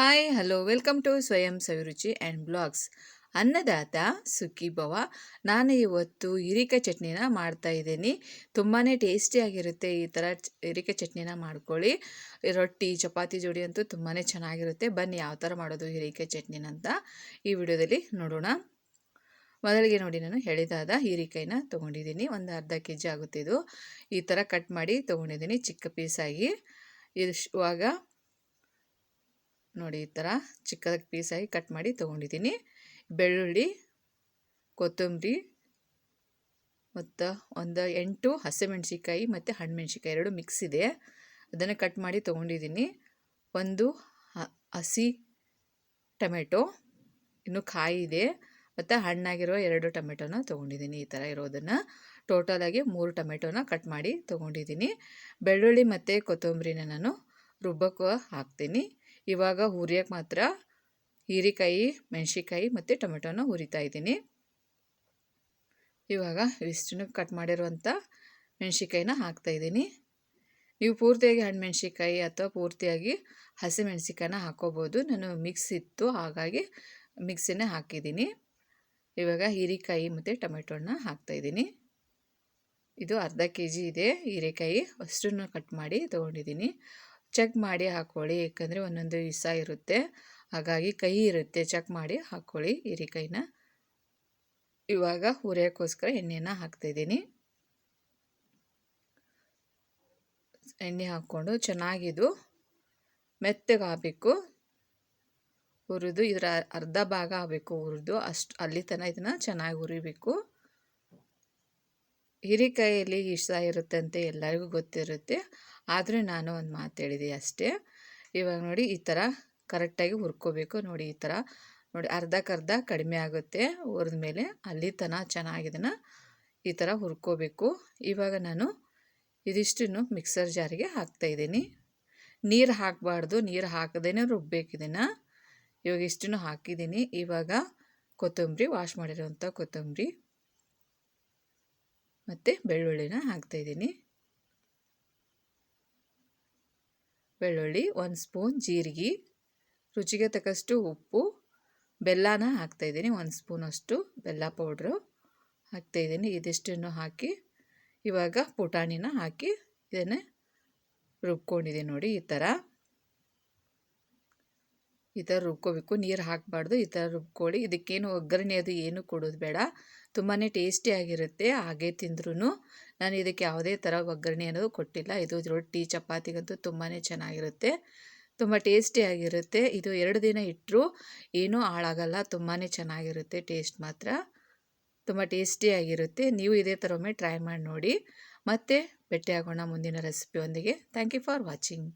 Hi hello welcome to ಸ್ವಯಂ ಸವಿರುಚಿ and blogs ಅನ್ನದಾತ ಬವ ನಾನು ಇವತ್ತು ಹೀರಿಕಾಯಿ ಚಟ್ನಿನ ಮಾಡ್ತಾ ಇದ್ದೀನಿ. ತುಂಬಾ ಟೇಸ್ಟಿಯಾಗಿರುತ್ತೆ ಈ ಥರ ಹಿರಿಕ ಚಟ್ನಿನ ಮಾಡ್ಕೊಳ್ಳಿ. ರೊಟ್ಟಿ, ಚಪಾತಿ ಜೋಡಿ ಅಂತೂ ತುಂಬಾ ಚೆನ್ನಾಗಿರುತ್ತೆ. ಬನ್ನಿ ಯಾವ ಥರ ಮಾಡೋದು ಹೀರಿಕಾಯಿ ಚಟ್ನಿನ ಅಂತ ಈ ವಿಡಿಯೋದಲ್ಲಿ ನೋಡೋಣ. ಮೊದಲಿಗೆ ನೋಡಿ ನಾನು ಹೇಳಿದಾದ ಹೀರಿಕಾಯಿನ ತೊಗೊಂಡಿದ್ದೀನಿ. ಒಂದು ಅರ್ಧ ಕೆ ಜಿ ಆಗುತ್ತೆ ಇದು ಈ ಥರ ಕಟ್ ಮಾಡಿ ತೊಗೊಂಡಿದ್ದೀನಿ ಚಿಕ್ಕ ಪೀಸಾಗಿ ಇಷ್ಟು ಇವಾಗ ನೋಡಿ ಈ ಥರ ಚಿಕ್ಕದಾಗಿ ಪೀಸಾಗಿ ಕಟ್ ಮಾಡಿ ತೊಗೊಂಡಿದ್ದೀನಿ. ಬೆಳ್ಳುಳ್ಳಿ, ಕೊತ್ತಂಬರಿ ಮತ್ತು ಒಂದು ಎಂಟು ಹಸಿಮೆಣ್ಸಿಕಾಯಿ ಮತ್ತು ಹಣ್ಣುಮೆಣ್ಸಿಕಾಯಿ ಎರಡು ಮಿಕ್ಸ್ ಇದೆ. ಅದನ್ನು ಕಟ್ ಮಾಡಿ ತೊಗೊಂಡಿದ್ದೀನಿ. ಒಂದು ಹಸಿ ಟೊಮೆಟೊ, ಇನ್ನು ಕಾಯಿ ಇದೆ. ಮತ್ತು ಹಣ್ಣಾಗಿರೋ ಎರಡು ಟೊಮೆಟೊನ ತೊಗೊಂಡಿದ್ದೀನಿ ಈ ಥರ ಇರೋದನ್ನು. ಟೋಟಲಾಗಿ ಮೂರು ಟೊಮೆಟೊನ ಕಟ್ ಮಾಡಿ ತೊಗೊಂಡಿದ್ದೀನಿ. ಬೆಳ್ಳುಳ್ಳಿ ಮತ್ತು ಕೊತ್ತಂಬರಿನ ನಾನು ರುಬ್ಬಕ್ಕೆ ಹಾಕ್ತೀನಿ. ಇವಾಗ ಹುರಿಯೋಕ್ಕೆ ಮಾತ್ರ ಹೀರಿಕಾಯಿ, ಮೆಣಸಿಕಾಯಿ ಮತ್ತು ಟೊಮೆಟೊನ ಹುರಿತಾ ಇದ್ದೀನಿ. ಇವಾಗ ಇಷ್ಟನ್ನು ಕಟ್ ಮಾಡಿರುವಂಥ ಮೆಣಸಿಕಾಯಿನ ಹಾಕ್ತಾಯಿದ್ದೀನಿ ನೀವು ಪೂರ್ತಿಯಾಗಿ ಹಣ್ಣು ಮೆಣಸಿಕಾಯಿ ಅಥವಾ ಪೂರ್ತಿಯಾಗಿ ಹಸಿ ಮೆಣಸಿಕಾಯಿನ ಹಾಕೋಬೋದು. ನಾನು ಮಿಕ್ಸ್ ಇತ್ತು, ಹಾಗಾಗಿ ಮಿಕ್ಸಿನೇ ಹಾಕಿದ್ದೀನಿ. ಇವಾಗ ಹೀರೆಕಾಯಿ ಮತ್ತು ಟೊಮೆಟೊನ ಹಾಕ್ತಾಯಿದ್ದೀನಿ ಇದು ಅರ್ಧ ಕೆ ಜಿ ಇದೆ ಹೀರೆಕಾಯಿ. ಅಷ್ಟನ್ನು ಕಟ್ ಮಾಡಿ ತೊಗೊಂಡಿದ್ದೀನಿ. ಚೆಕ್ ಮಾಡಿ ಹಾಕ್ಕೊಳ್ಳಿ ಏಕೆಂದರೆ ಒಂದೊಂದು ವಿಷ ಇರುತ್ತೆ. ಹಾಗಾಗಿ ಕೈ ಇರುತ್ತೆ, ಚೆಕ್ ಮಾಡಿ ಹಾಕ್ಕೊಳ್ಳಿ ಹಿರಿಕಾಯಿನ ಇವಾಗ ಹುರಿಯೋಕ್ಕೋಸ್ಕರ ಎಣ್ಣೆನ ಹಾಕ್ತಾಯಿದ್ದೀನಿ ಎಣ್ಣೆ ಹಾಕ್ಕೊಂಡು ಚೆನ್ನಾಗಿದು ಮೆತ್ತಗೆ ಆಗಬೇಕು. ಹುರಿದು ಇದರ ಅರ್ಧ ಭಾಗ ಆಗಬೇಕು ಹುರಿದು. ಅಷ್ಟು ಅಲ್ಲಿ ತನಕ ಇದನ್ನು ಚೆನ್ನಾಗಿ ಹುರಿಬೇಕು. ಹಿರಿಕಾಯಲ್ಲಿ ಇಷ್ಟ ಇರುತ್ತೆ ಅಂತ ಎಲ್ಲರಿಗೂ ಗೊತ್ತಿರುತ್ತೆ. ಆದರೆ ನಾನು ಒಂದು ಮಾತು ಹೇಳಿದೆ ಅಷ್ಟೇ. ಇವಾಗ ನೋಡಿ ಈ ಥರ ಕರೆಕ್ಟಾಗಿ ಹುರ್ಕೋಬೇಕು. ನೋಡಿ ಈ ಥರ ನೋಡಿ ಅರ್ಧಕ್ಕರ್ಧ ಕಡಿಮೆ ಆಗುತ್ತೆ. ಹುರಿದ ಮೇಲೆ ಅಲ್ಲಿ ತನಕ ಚೆನ್ನಾಗಿದನ್ನು ಈ ಥರ ಹುರ್ಕೋಬೇಕು. ಇವಾಗ ನಾನು ಇದಿಷ್ಟನ್ನು ಮಿಕ್ಸರ್ ಜಾರಿಗೆ ಹಾಕ್ತಾಯಿದ್ದೀನಿ ನೀರು ಹಾಕಬಾರ್ದು. ನೀರು ಹಾಕದೇ ರುಬ್ಬೇಕು ಇದನ್ನು. ಇವಾಗ ಇಷ್ಟನ್ನು ಹಾಕಿದ್ದೀನಿ. ಇವಾಗ ಕೊತ್ತಂಬರಿ ವಾಶ್ ಮಾಡಿರೋಂಥ ಕೊತ್ತಂಬರಿ ಮತ್ತು ಬೆಳ್ಳುಳ್ಳಿನ ಹಾಕ್ತಾಯಿದ್ದೀನಿ ಬೆಳ್ಳುಳ್ಳಿ, ಒಂದು ಸ್ಪೂನ್ ಜೀರಿಗೆ, ರುಚಿಗೆ ತಕ್ಕಷ್ಟು ಉಪ್ಪು, ಬೆಲ್ಲನ ಹಾಕ್ತಾಯಿದ್ದೀನಿ ಒಂದು ಸ್ಪೂನಷ್ಟು ಬೆಲ್ಲ ಪೌಡ್ರು ಹಾಕ್ತಾಯಿದ್ದೀನಿ ಇದಿಷ್ಟನ್ನು ಹಾಕಿ, ಇವಾಗ ಪುಟಾಣಿನ ಹಾಕಿ ಇದನ್ನೇ ರುಬ್ಕೊಂಡಿದ್ದೀನಿ ನೋಡಿ ಈ ಥರ. ಈ ಥರ ರುಬ್ಕೋಬೇಕು. ನೀರು ಹಾಕಬಾರ್ದು, ಈ ಥರ ರುಬ್ಕೊಳ್ಳಿ. ಇದಕ್ಕೇನು ಒಗ್ಗರಣೆ ಅದು ಏನು ಕೊಡೋದು ಬೇಡ. ತುಂಬಾ ಟೇಸ್ಟಿಯಾಗಿರುತ್ತೆ ಹಾಗೆ ತಿಂದ್ರೂ ನಾನು ಇದಕ್ಕೆ ಯಾವುದೇ ಥರ ಒಗ್ಗರಣೆ ಅನ್ನೋದು ಕೊಟ್ಟಿಲ್ಲ. ಇದು ರೊಟ್ಟಿ ಚಪಾತಿಗಂತೂ ತುಂಬಾ ಚೆನ್ನಾಗಿರುತ್ತೆ. ತುಂಬ ಟೇಸ್ಟಿಯಾಗಿರುತ್ತೆ ಇದು ಎರಡು ದಿನ ಇಟ್ಟರೂ ಏನೂ ಹಾಳಾಗಲ್ಲ. ತುಂಬಾ ಚೆನ್ನಾಗಿರುತ್ತೆ ಟೇಸ್ಟ್ ಮಾತ್ರ. ತುಂಬ ಟೇಸ್ಟಿಯಾಗಿರುತ್ತೆ ನೀವು ಇದೇ ಥರ ಒಮ್ಮೆ ಟ್ರೈ ಮಾಡಿ ನೋಡಿ. ಮತ್ತೆ ಭೇಟಿಯಾಗೋಣ ಮುಂದಿನ ರೆಸಿಪಿಯೊಂದಿಗೆ. Thank you for watching.